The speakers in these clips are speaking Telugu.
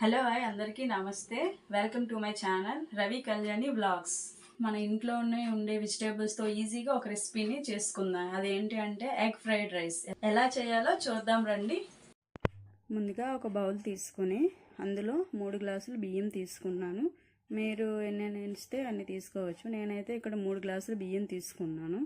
హలో హాయ్ అందరికీ నమస్తే. Welcome to my channel Ravi Kalyani blogs మన ఇంట్లోనే ఉండే వెజిటేబుల్స్తో ఈజీగా ఒక రెసిపీని చేసుకుందాం. అదేంటి అంటే ఎగ్ ఫ్రైడ్ రైస్ ఎలా చేయాలో చూద్దాం రండి. ముందుగా ఒక బౌల్ తీసుకుని అందులో మూడు గ్లాసులు బియ్యం తీసుకున్నాను. మీరు ఎన్ని ఇస్తే అన్ని తీసుకోవచ్చు. నేనైతే ఇక్కడ మూడు గ్లాసులు బియ్యం తీసుకున్నాను.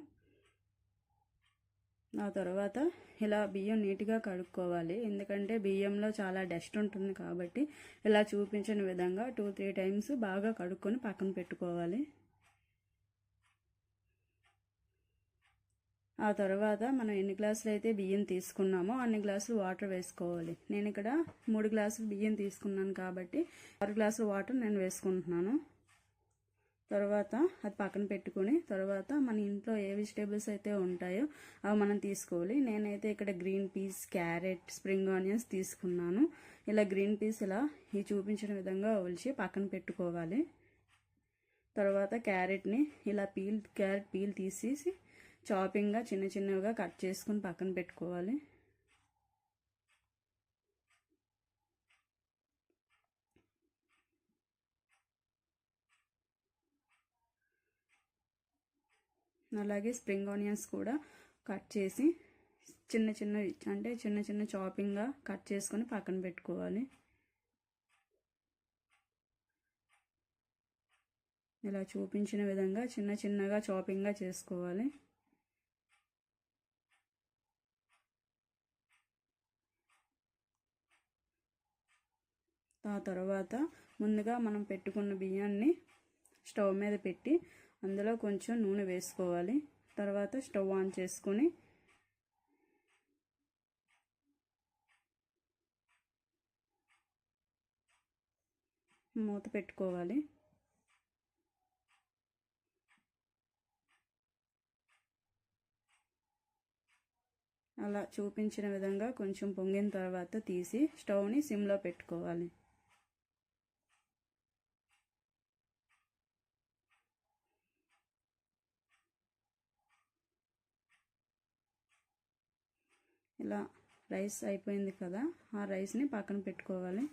ఆ తర్వాత ఇలా బియ్యం నీట్గా కడుక్కోవాలి. ఎందుకంటే బియ్యంలో చాలా డస్ట్ ఉంటుంది కాబట్టి ఇలా చూపించిన విధంగా టూ త్రీ టైమ్స్ బాగా కడుక్కొని పక్కన పెట్టుకోవాలి. ఆ తర్వాత మనం ఎన్ని గ్లాసులు అయితే బియ్యం తీసుకున్నామో అన్ని గ్లాసులు వాటర్ వేసుకోవాలి. నేను ఇక్కడ మూడు గ్లాసులు బియ్యం తీసుకున్నాను కాబట్టి ఆరు గ్లాసులు వాటర్ నేను వేసుకుంటున్నాను. తర్వాత అది పక్కన పెట్టుకొని తర్వాత మన ఇంట్లో ఏ వెజిటేబుల్స్ అయితే ఉంటాయో అవి మనం తీసుకోవాలి. నేనైతే ఇక్కడ green peas carrot spring onions తీసుకున్నాను. ఇలా గ్రీన్ పీస్ ఇలా ఈ చూపించిన విధంగా ఒలిచి పక్కన పెట్టుకోవాలి. తర్వాత క్యారెట్ని ఇలా పీల్ క్యారెట్ పీల్ తీసేసి చాపింగ్గా చిన్న చిన్నగా కట్ చేసుకుని పక్కన పెట్టుకోవాలి. అలాగే స్ప్రింగ్ ఆనియన్స్ కూడా కట్ చేసి చిన్న చిన్న అంటే చిన్న చిన్న చాపింగ్గా కట్ చేసుకొని పక్కన పెట్టుకోవాలి. ఇలా చూపించిన విధంగా చిన్న చిన్నగా చాపింగ్గా చేసుకోవాలి. ఆ తర్వాత ముందుగా మనం పెట్టుకున్న బియ్యాన్ని స్టవ్ మీద పెట్టి అందులో కొంచెం నూనె వేసుకోవాలి. తర్వాత స్టవ్ ఆన్ చేసుకొని మూత పెట్టుకోవాలి. అలా చూపించిన విధంగా కొంచెం పొంగిన తర్వాత తీసి స్టవ్ని సిమ్లో పెట్టుకోవాలి. ఇలా రైస్ అయిపోయింది కదా ఆ రైస్ని పక్కన పెట్టుకోవాలి.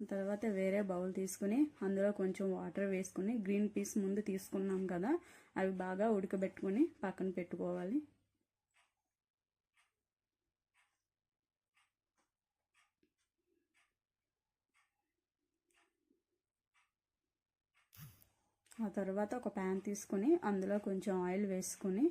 తర్వాత వేరే బౌల్ తీసుకుని అందులో కొంచెం వాటర్ వేసుకుని గ్రీన్ పీస్ ముందు తీసుకున్నాం కదా అవి బాగా ఉడకబెట్టుకుని పక్కన పెట్టుకోవాలి. ఆ తర్వాత ఒక ప్యాన్ తీసుకొని అందులో కొంచెం ఆయిల్ వేసుకొని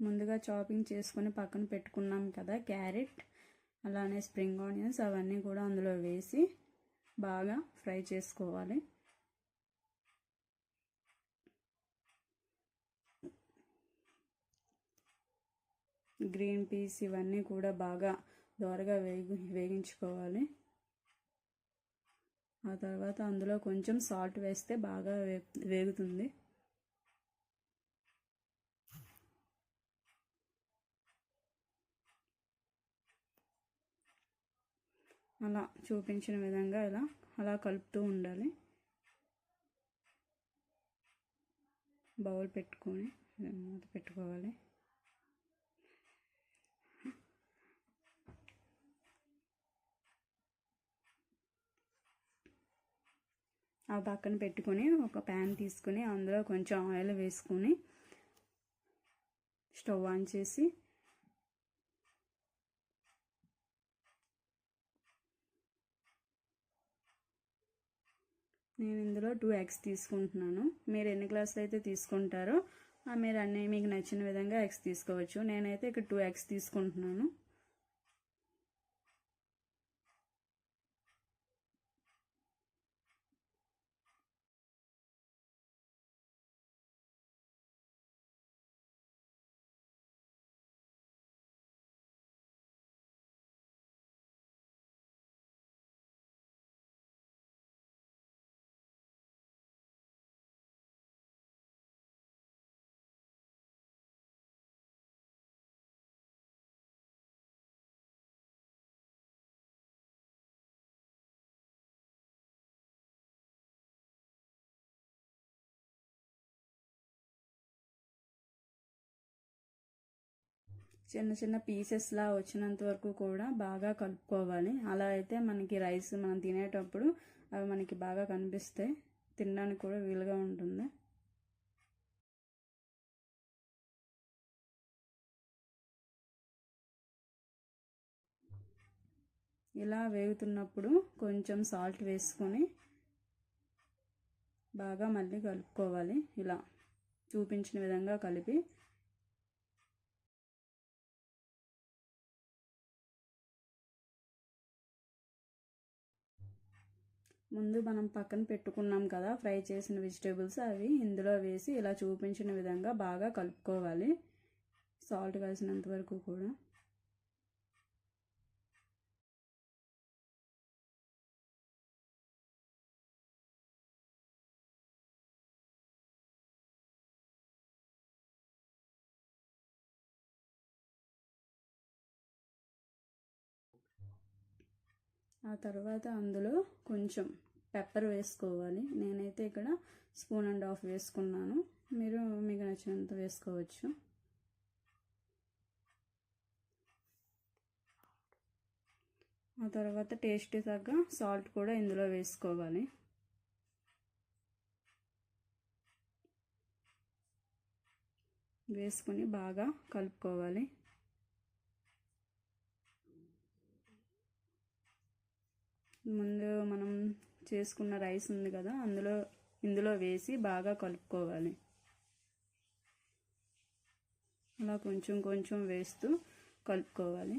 ముందుగా చాపింగ్ చేసుకొని పక్కన పెట్టుకున్నాం కదా క్యారెట్ అలానే స్ప్రింగ్ ఆనియన్స్ అవన్నీ కూడా అందులో వేసి బాగా ఫ్రై చేసుకోవాలి. గ్రీన్ పీస్ ఇవన్నీ కూడా బాగా దోరగా వేగి వేగించుకోవాలి. ఆ తర్వాత అందులో కొంచెం సాల్ట్ వేస్తే బాగా వే వేగుతుంది. అలా చూపించిన విధంగా ఇలా అలా కలుపుతూ ఉండాలి. బౌల్ పెట్టుకొని మూత పెట్టుకోవాలి. ఆ పక్కన పెట్టుకొని ఒక ప్యాన్ తీసుకుని అందులో కొంచెం ఆయిల్ వేసుకొని స్టవ్ ఆన్ చేసి నేను ఇందులో టూ ఎగ్స్ తీసుకుంటున్నాను. మీరు ఎన్ని గ్లాసులు అయితే తీసుకుంటారో మీరు అన్ని మీకు నచ్చిన విధంగా ఎగ్స్ తీసుకోవచ్చు. నేనైతే ఇక్కడ టూ ఎగ్స్ తీసుకుంటున్నాను. చిన్న చిన్న పీసెస్లా వచ్చినంత వరకు కూడా బాగా కలుపుకోవాలి. అలా అయితే మనకి రైస్ మనం తినేటప్పుడు అవి మనకి బాగా కనిపిస్తాయి. తినడానికి కూడా వీలుగా ఉంటుంది. ఇలా వేగుతున్నప్పుడు కొంచెం సాల్ట్ వేసుకొని బాగా మళ్ళీ కలుపుకోవాలి. ఇలా చూపించిన విధంగా కలిపి ముందు మనం పక్కన పెట్టుకున్నాం కదా ఫ్రై చేసిన వెజిటేబుల్స్ అవి ఇందులో వేసి ఇలా చూపించిన విధంగా బాగా కలుపుకోవాలి. సాల్ట్ కలిసినంత వరకు కూడా. ఆ తర్వాత అందులో కొంచెం పెప్పర్ వేసుకోవాలి. నేనైతే ఇక్కడ స్పూన్ అండ్ హాఫ్ వేసుకున్నాను. మీరు మీకు నచ్చినంత వేసుకోవచ్చు. ఆ తర్వాత టేస్ట్ తగ్గ సాల్ట్ కూడా ఇందులో వేసుకోవాలి. వేసుకొని బాగా కలుపుకోవాలి. ముందు మనం చేసుకున్న రైస్ ఉంది కదా అందులో ఇందులో వేసి బాగా కలుపుకోవాలి. అలా కొంచెం కొంచెం వేస్తూ కలుపుకోవాలి.